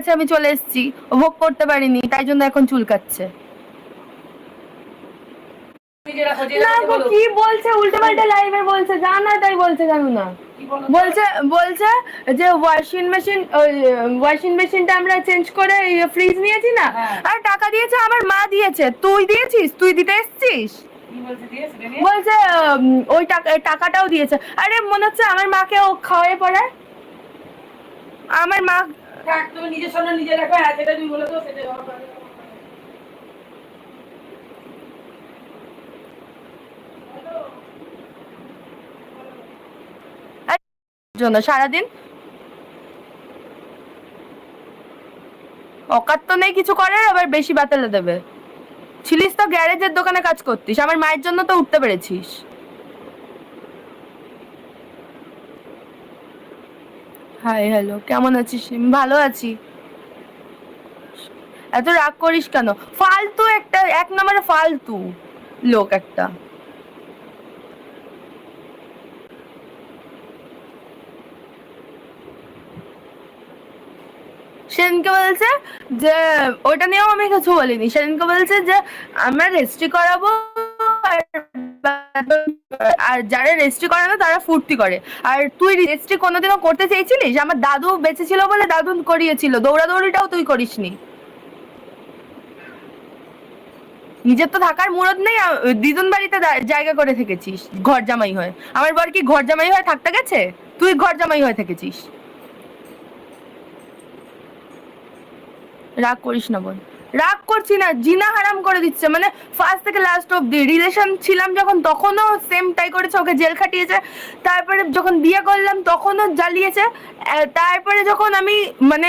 কাছে আমি চলে এসেছি ভোগ করতে পারিনি তাই জন্য এখন চুলকাচ্ছে না গো কি বলছে? উল্টো পাল্টা লাইভে বলছে জানা তাই বলছে জানো না। বলছে বলছে যে ওয়াশিং মেশিন ওয়াশিং মেশিনটা আমরা চেঞ্জ করে ফ্রিজ নিয়েছি না হ্যাঁ। আর টাকা দিয়েছে আমার মা দিয়েছে। তুই দিয়েছিস? তুই দিতে এসছিস? কি বলছে ওই টাকা টাকাটাও দিয়েছে। আরে মনে হচ্ছে আমার মাকে ও খাওয়াই পড়ায়। আমার মা হ্যাঁ সেটা জন্য সারাদিন অকাত তো নেই কিছু করার, আবার বেশি বাতালে দেবে। ছিলিস তো গ্যারেজের দোকানে কাজ করতিস, আমার মায়ের জন্য তো উঠতে পেরেছিস। হাই হ্যালো কেমন আছিস? ভালো আছি। এত রাগ করিস কেন? ফালতু একটা, এক নম্বরে ফালতু লোক একটা। সেদিনকে বলছে যে ওটা নিয়েও আমি কিছু বলিনি। সেদিনকে বলছে যে, আমরা রেজিস্ট্রি করাবো আর- আর যারা রেজিস্ট্রি করে না, তারা ফুর্তি করে। আর তুই রেজিস্ট্রি কোনোদিনও করতে চেয়েছিলিস? আমার দাদু বেঁচে ছিল বলে দাদু করিয়েছিল। দৌড়াদৌড়িটাও তুই করিসনি। নিজের তো থাকার মুরদ নেই দিদুন বাড়িতে জায়গা করে থেকেছিস ঘর জামাই হয়ে। আমার বর কি ঘর জামাই হয়ে থাকতে গেছে? তুই ঘর জামাই হয়ে থেকেছিস। রাগ করিস না বোন রাগ করছি না, জিনা হারাম করে দিচ্ছে। মানে ফার্স্ট থেকে লাস্ট অব্দি রিলেশন ছিলাম যখন, তখনও সেম টাই করেছে, ওকে জেল খাটিয়েছে। তারপরে যখন বিয়ে করলাম, তখনও জ্বালিয়েছে। তারপরে যখন আমি মানে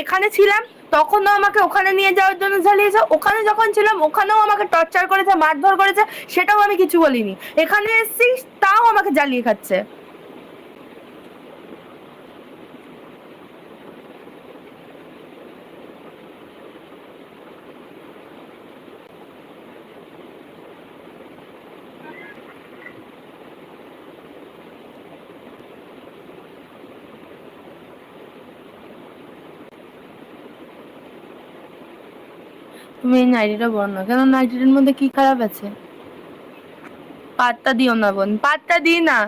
এখানে ছিলাম, তখনও আমাকে ওখানে নিয়ে যাওয়ার জন্য জ্বালিয়েছে। ওখানে যখন ছিলাম, ওখানেও আমাকে টর্চার করেছে, মারধর করেছে, সেটাও আমি কিছু বলিনি। এখানে এসেছি, তাও আমাকে জ্বালিয়ে খাচ্ছে। তুমি এই নাইটিটা বলো না। কেন নাইটিটার মধ্যে কি খারাপ আছে? পাত্তা দিও না বোন, পাত্তা দিই না।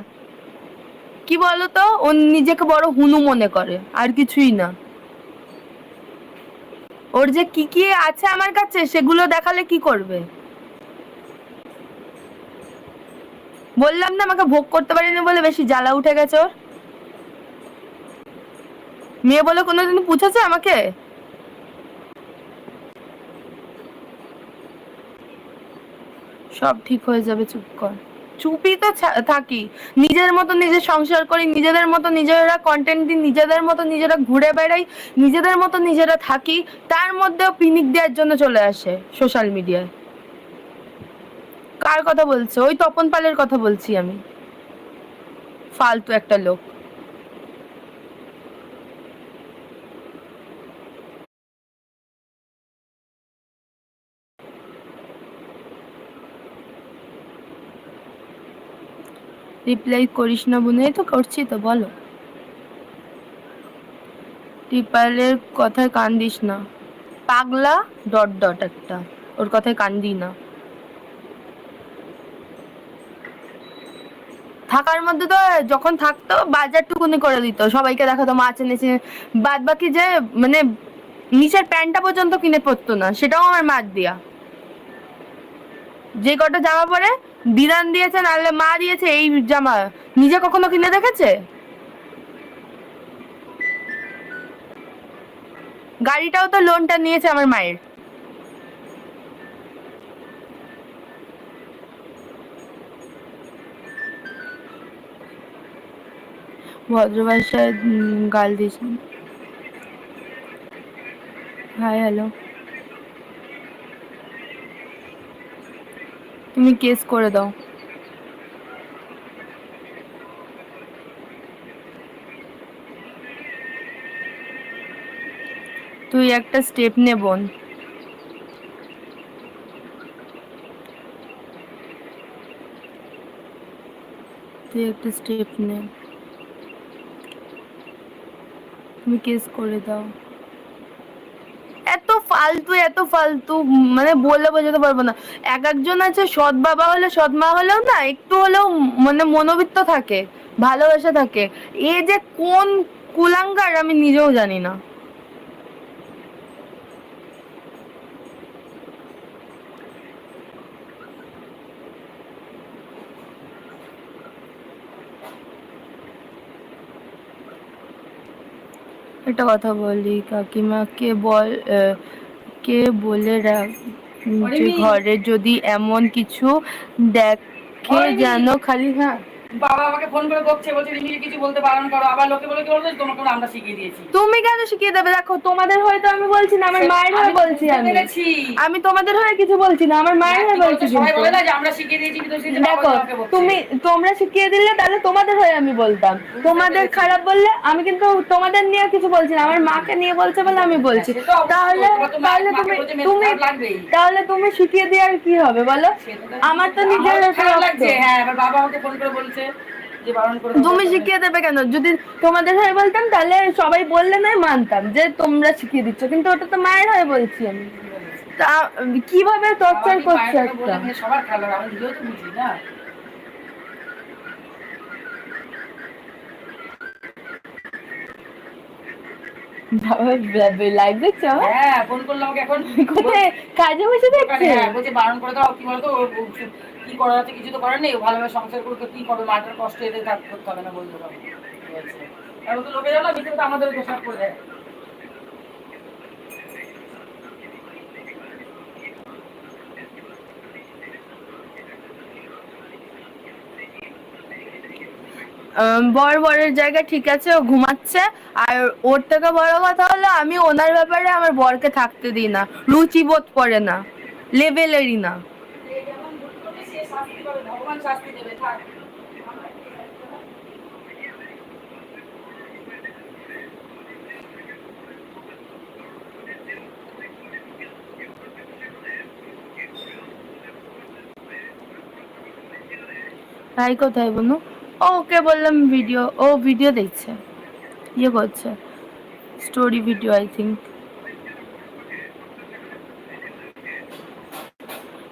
কি বলো তো ও নিজেকে বড় হুনু মনে করে, আর কিছুই না। ওর যে কি কি আছে আমার কাছে, সেগুলো দেখালে কি করবে? বললাম না আমাকে ভোগ করতে পারিনি বলে বেশি জ্বালা উঠে গেছে ওর। মেয়ে বলে কোনোদিন পুছেছে আমাকে? সব ঠিক হয়ে যাবে, চুপ কর। চুপই তো থাকি। নিজের মতো নিজে সংসার করি, নিজেদের মতো নিজেরা কন্টেন্ট দিই, নিজেদের মতো নিজেরা ঘুরে বেড়াই, নিজেদের মতো নিজেরা থাকি, তার মধ্যেও পিনিক দেওয়ার জন্য চলে আসে সোশ্যাল মিডিয়ায় কার কথা বলছো? ওই তপন পালের কথা বলছি আমি। ফালতু একটা লোক। রিপ্লাই করিস না বোন, এই তো করছি তো, বলো। টিপালের কথায় কান দিস না। পাগলা ডট ডট একটা, ওর কথায় কান দিই না। থাকার মধ্যে তো যখন থাকতো বাজার টুকুনি করে দিত, সবাইকে দেখাতো, মাছ এনেছে। বাদ বাকি যে মানে নিচের প্যান্টটা পর্যন্ত কিনে পরতো না, সেটাও আমার মার দিয়া। যে কটা জামা পরে বিধান দিয়েছে, নাহলে মা দিয়েছে, এই জামা। নিজে কখনো কিনে দেখেছে? গাড়িটাও তো লোনটা নিয়েছে আমার মায়ের। ভদ্র ভাষায় গাল দিয়েছেন। হাই হ্যালো তুমি কেস করে দাও। তুই একটা স্টেপ নে বোন। তুই একটা স্টেপ নে। তুমি কেস করে দাও। ফালতু, এত ফালতু মানে বলে বোঝাতে পারব না। এক একজন আছে, সৎ বাবা হলে সৎ মা হলেও না, একটু হলেও মানে মনোবৃত্ত থাকে, ভালোবাসা থাকে। এ যে কোন কুলাঙ্গার আমি নিজেও জানি না। একটা কথা বলি, কাকিমাকে বল কে বলে রাখ যে ঘরে যদি এমন কিছু দেখে যেন খালি হ্যাঁ। বাবা আমাকে ফোন করে বকছে বলছে রিমিকে কিছু বলতে বারণ করো। আবার লোকে বলে কি বলতো তোমাকে আমরা শিখিয়ে দিয়েছি। তুমি কেন শিখিয়ে দেবে? দেখো তোমাদের হয়ে তো আমি বলছি না আমার মায়ের হয়ে বলছি আমি। আমি তোমাদের হয়ে কিছু বলছি না আমার মায়ের হয়ে বলছি সবাই বলে না যে আমরা শিখিয়ে দিয়েছি কিন্তু সেটা দেখো তুমি তোমরা শিখিয়ে দিলে তাহলে তোমাদের হয়ে আমি বলতাম। তোমাদের খারাপ বললে আমি কিন্তু তোমাদের নিয়ে কিছু বলছি না আমার মাকে নিয়ে বলছে বলে আমি বলছি। তাহলে তাহলে তুমি তুমি তাহলে তুমি শিখিয়ে দিয়ে আর কি হবে বলো? আমার তো নিজের হ্যাঁ বাবা আমাকে ফোন করে বলছে যে বারণ করে তুমি শিখিয়ে দেবে কেন? যদি তোমাদের হয়ে বলতাম তাহলে সবাই বললে নয় মানতাম যে তোমরা শিখিয়ে দিচ্ছ। কিন্তু ওটা তো মায়ের হয়ে বলছি আমি। তা কীভাবে টর্চার করছে একটা? সবার খেলা আমি নিজেও তো বুঝি না। লাইভ দেখছ? হ্যাঁ ফোন করলাম আমাকে এখন। কোথায়? কাজে বসে দেখছে? হ্যাঁ বলছে বারণ করে দাও কি বলতো? কি করার আছে? কিছু তো করার নেই? ভালোভাবে সংসার করতে কি করবে? মাটার কষ্ট এদের কাজ করতে হবে না বলতে পারব বলছে। আর ও তো লোকে জানো ভিতরে তো আমাদের দোষার করে দেয়। বর বরের জায়গা ঠিক আছে, ও ঘুমাচ্ছে, আর ওর থেকে বড় কথা হলো আমি ওনার ব্যাপারে আমার বরকে থাকতে দিই না, রুচি বোধ করে না, লেভেলেরই না। ভাই কোথায় বনু? ও ওকে বললাম ভিডিও ও ভিডিও দেখছে। ইয়ে করছে। স্টোরি ভিডিও আই থিঙ্ক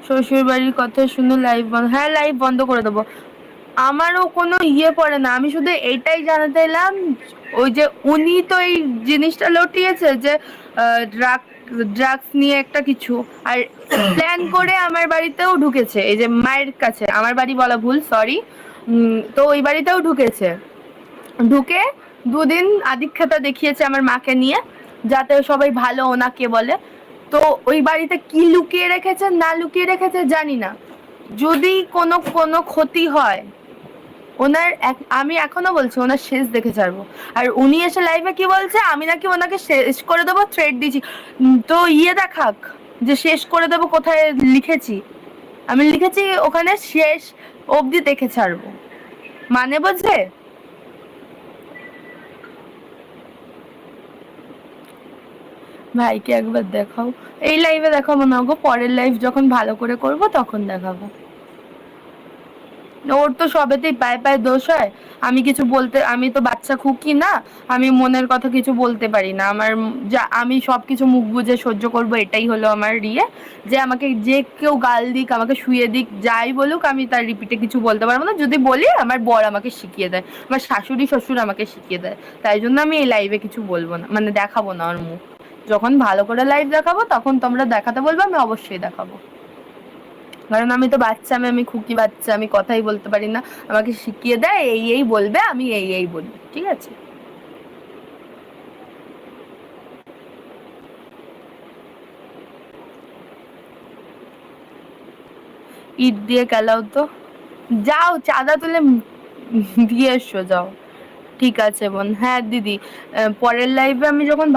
শ্বশুর বাড়ির কথা শুনে লাইভ বন্ধ হ্যাঁ লাইভ বন্ধ করে দেবো। আমারও কোনো ইয়ে পড়ে না। আমি শুধু এটাই জানাতে এলাম ওই যে উনি তো এই জিনিসটা লটিয়েছে যে ড্রাগ ড্রাগস নিয়ে একটা কিছু। আর প্ল্যান করে আমার বাড়িতেও ঢুকেছে, এই যে মায়ের কাছে। আমার বাড়ি বলা ভুল সরি তো ওই বাড়িতেও ঢুকেছে। ঢুকে দুদিন আদিক্ষেতা দেখিয়েছে আমার মাকে নিয়ে যাতে সবাই ভালো ওনাকে বলে। তো ওই বাড়িতে কি লুকিয়ে রেখেছে না লুকিয়ে রেখেছে জানি না। যদি কোনো কোনো ক্ষতি হয় ওনার আমি এখনও বলছি ওনার শেষ দেখে ছাড়বো। আর উনি এসে লাইভে কি বলছে আমি নাকি ওনাকে শেষ করে দেবো থ্রেড উম, তো ইয়ে দেখাক যে শেষ করে দেবো কোথায় লিখেছি। আমি লিখেছি ওখানে শেষ অবধি দেখে ছাড়বো। মানে বোঝে? ভাইকে একবার দেখাও। এই লাইভে দেখাবো না গো, পরের লাইভ যখন ভালো করে করব তখন দেখাবো। ওর তো সবেতেই পায়ে পায়ে দোষ হয়। আমি কিছু বলতে, আমি তো বাচ্চা খুকি না, আমি মনের কথা কিছু বলতে পারি না। আমার যা, আমি সব কিছু মুখ বুঝে সহ্য করব, এটাই হলো আমার ইয়ে। যে আমাকে যে কেউ গাল দিক, আমাকে শুয়ে দিক, যাই বলুক, আমি তার রিপিটে কিছু বলতে পারব না। যদি বলি, আমার বর আমাকে শিখিয়ে দেয়। আমার শাশুড়ি শ্বশুর আমাকে শিখিয়ে দেয়। তাই জন্য আমি এই লাইভে কিছু বলব না মানে দেখাবো না ওর মুখ। যখন ভালো করে লাইভ দেখাবো, তখন তোমরা দেখাতে বলবে, আমি অবশ্যই দেখাবো। কারণ আমি তো বাচ্চা, আমি আমি খুকি বাচ্চা, আমি কথাই বলতে পারি না। আমাকে শিখিয়ে দেয়, এই এই বলবে, আমি এই এই বলি ঠিক আছে? ইট দিয়ে কেলাও তো। যাও, চাঁদা তুলে দিয়ে এসো, যাও। ঠিক আছে বোন হ্যাঁ দিদি পরের লাইভে আমি যখন